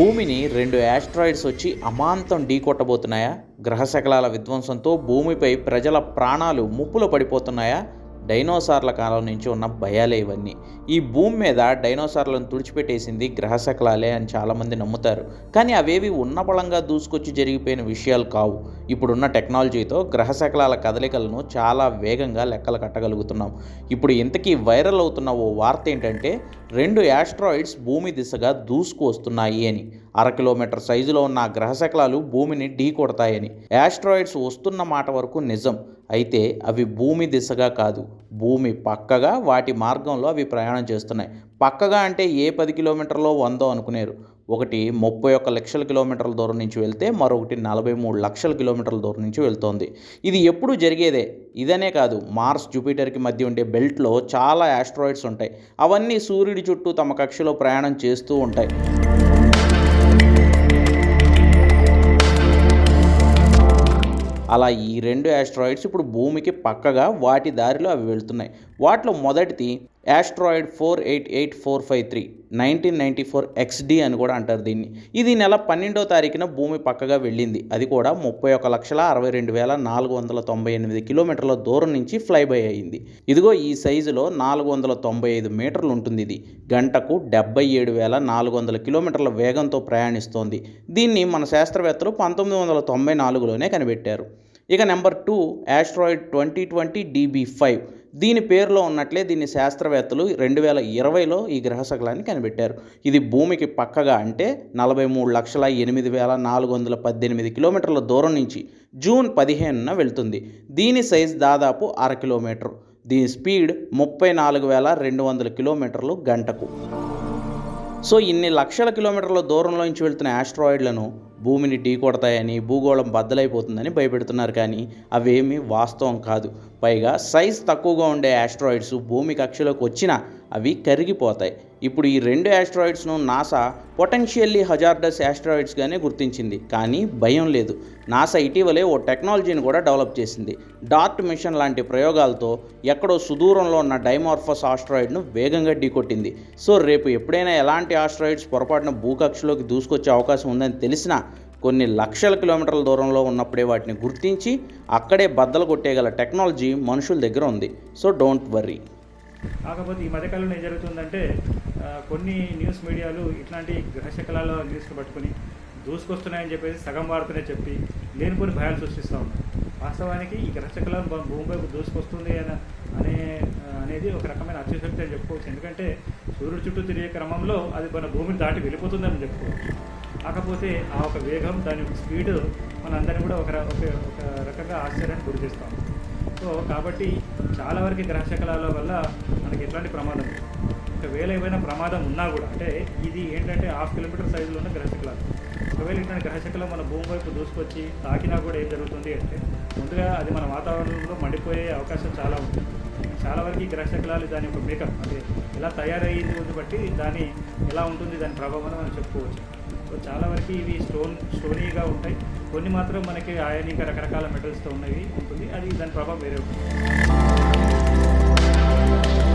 భూమిని రెండు యాస్ట్రాయిడ్స్ వచ్చి అమాంతం ఢీకొట్టబోతున్నాయా? గ్రహశకలాల విధ్వంసంతో భూమిపై ప్రజల ప్రాణాలు ముప్పులు పడిపోతున్నాయా? డైనోసార్ల కాలం నుంచి ఉన్న భయాలే ఇవన్నీ. ఈ భూమి మీద డైనోసార్లను తుడిచిపెట్టేసింది గ్రహశకలాలే అని చాలామంది నమ్ముతారు. కానీ అవేవి ఉన్న బలంగా దూసుకొచ్చి జరిగిపోయిన విషయాలు కావు. ఇప్పుడున్న టెక్నాలజీతో గ్రహశకలాల కదలికలను చాలా వేగంగా లెక్కలు కట్టగలుగుతున్నాం. ఇప్పుడు ఇంతకీ వైరల్ అవుతున్న ఓ వార్త ఏంటంటే రెండు యాస్ట్రాయిడ్స్ భూమి దిశగా దూసుకు వస్తున్నాయి అని. అర కిలోమీటర్ సైజులో ఉన్న గ్రహశకలాలు భూమిని ఢీ కొడతాయని. యాస్ట్రాయిడ్స్ వస్తున్న మాట వరకు నిజం. అయితే అవి భూమి దిశగా కాదు. భూమి పక్కగా వాటి మార్గంలో అవి ప్రయాణం చేస్తున్నాయి. పక్కగా అంటే ఏ పది కిలోమీటర్లో వందో అనుకునేరు. ఒకటి ముప్పై ఒక్క లక్షల కిలోమీటర్ల దూరం నుంచి వెళ్తే మరొకటి నలభై మూడు లక్షల కిలోమీటర్ల దూరం నుంచి వెళ్తోంది. ఇది ఎప్పుడు జరిగేదే? ఇదనే కాదు. మార్స్ జూపిటర్కి మధ్య ఉండే బెల్ట్లో చాలా యాస్ట్రాయిడ్స్ ఉంటాయి. అవన్నీ సూర్యుడి చుట్టూ తమ కక్షలో ప్రయాణం చేస్తూ ఉంటాయి. అలా ఈ రెండు యాస్ట్రాయిడ్స్ ఇప్పుడు భూమికి పక్కగా వాటి దారిలో అవి వెళ్తున్నాయి. వాటిలో మొదటిది asteroid four eight eight four five three nineteen ninety four XD అని కూడా అంటారు దీన్ని. ఇది నెల పన్నెండో తారీఖున భూమి పక్కగా వెళ్ళింది. అది కూడా ముప్పై ఒక లక్షల అరవై రెండు వేల నాలుగు వందల తొంభై ఎనిమిది కిలోమీటర్ల దూరం నుంచి ఫ్లైబై అయింది. ఇదిగో ఈ సైజులో నాలుగు వందల తొంభై ఐదు మీటర్లు ఉంటుంది ఇది. గంటకు డెబ్బై ఏడు వేల నాలుగు వందల కిలోమీటర్ల వేగంతో ప్రయాణిస్తోంది. దీన్ని మన శాస్త్రవేత్తలు పంతొమ్మిది వందల తొంభై నాలుగులోనే కనిపెట్టారు. ఇక number two asteroid twenty twenty DB five దీని పేరులో ఉన్నట్లే దీన్ని శాస్త్రవేత్తలు రెండు వేల ఇరవైలో ఈ గ్రహశకలాన్ని కనిపెట్టారు. ఇది భూమికి పక్కగా అంటే నలభై మూడు లక్షల ఎనిమిది వేల నాలుగు వందల పద్దెనిమిది కిలోమీటర్ల దూరం నుంచి జూన్ పదిహేనున వెళ్తుంది. దీని సైజ్ దాదాపు అర కిలోమీటర్. దీని స్పీడ్ ముప్పై నాలుగు వేల రెండు వందల కిలోమీటర్లు గంటకు. సో ఇన్ని లక్షల కిలోమీటర్ల దూరంలో నుంచి వెళ్తున్న ఆస్ట్రాయిడ్లను భూమిని ఢీకొడతాయని భూగోళం బద్దలైపోతుందని భయపెడుతున్నారు కానీ అవేమీ వాస్తవం కాదు. పైగా సైజ్ తక్కువగా ఉండే ఆస్ట్రాయిడ్స్ భూమి కక్షలోకి వచ్చినా అవి కరిగిపోతాయి. ఇప్పుడు ఈ రెండు యాస్ట్రాయిడ్స్ను నాసా పొటెన్షియల్లీ హజార్డస్ యాస్ట్రాయిడ్స్గానే గుర్తించింది. కానీ భయం లేదు. నాసా ఇటీవలే ఓ టెక్నాలజీని కూడా డెవలప్ చేసింది. డార్ట్ మిషన్ లాంటి ప్రయోగాలతో ఎక్కడో సుదూరంలో ఉన్న డైమార్ఫస్ ఆస్ట్రాయిడ్ను వేగంగా ఢీకొట్టింది. సో రేపు ఎప్పుడైనా ఎలాంటి ఆస్ట్రాయిడ్స్ పొరపాటున భూకక్షలోకి దూసుకొచ్చే అవకాశం ఉందని తెలిసినా కొన్ని లక్షల కిలోమీటర్ల దూరంలో ఉన్నప్పుడే వాటిని గుర్తించి అక్కడే బద్దలు కొట్టేయగల టెక్నాలజీ మనుషుల దగ్గర ఉంది. సో డోంట్ వర్రీ కాకపోతే ఈ మధ్యకాలంలో ఏం జరుగుతుందంటే కొన్ని న్యూస్ మీడియాలు ఇట్లాంటి గ్రహశకలాల న్యూస్లు పట్టుకుని దూసుకొస్తున్నాయని చెప్పేసి సగం వార్తనే చెప్పి లేనిపోని భయాలు సృష్టిస్తూ ఉన్నారు. వాస్తవానికి ఈ గ్రహశకలం భూ- దూసుకొస్తుంది అని అనే అనేది ఒక రకమైన అత్యశక్తి అని చెప్పుకోవచ్చు. ఎందుకంటే సూర్యుడు చుట్టూ తిరిగే క్రమంలో అది మన భూమిని దాటి వెళ్ళిపోతుందని చెప్పుకోవచ్చు. కాకపోతే ఆ ఒక వేగం దాని యొక్క స్పీడ్ మనందరినీ కూడా ఒక ఒక ఒక రకంగా ఆశ్చర్యానికి గురి చేస్తాం సో కాబట్టి చాలా వరకు గ్రహశకలాల వల్ల మనకి ఎట్లాంటి ప్రమాదం? ఒకవేళ ఏమైనా ప్రమాదం ఉన్నా కూడా అంటే ఇది ఏంటంటే హాఫ్ కిలోమీటర్ సైజులో ఉన్న గ్రహశకలాలు ఒకవేళ ఇట్లాంటి గ్రహశకలం మన భూమి వైపు దూసుకొచ్చి తాకినా కూడా ఏం జరుగుతుంది అంటే ముందుగా అది మన వాతావరణంలో మండిపోయే అవకాశం చాలా ఉంది. చాలా వరకు ఈ గ్రహశకలాలు దాని యొక్క మేకప్ అంటే ఎలా తయారయ్యింది బట్టి దాని ఎలా ఉంటుంది దాని ప్రభావం అని మనం చెప్పుకోవచ్చు. సో చాలా వరకు ఇవి స్టోన్ స్టోనీగా ఉంటాయి. కొన్ని మాత్రం మనకి ఆయనిక రకరకాల మెటల్స్తో ఉన్నవి ఉంటుంది. అది దాని ప్రభావం వేరే ఉంటుంది.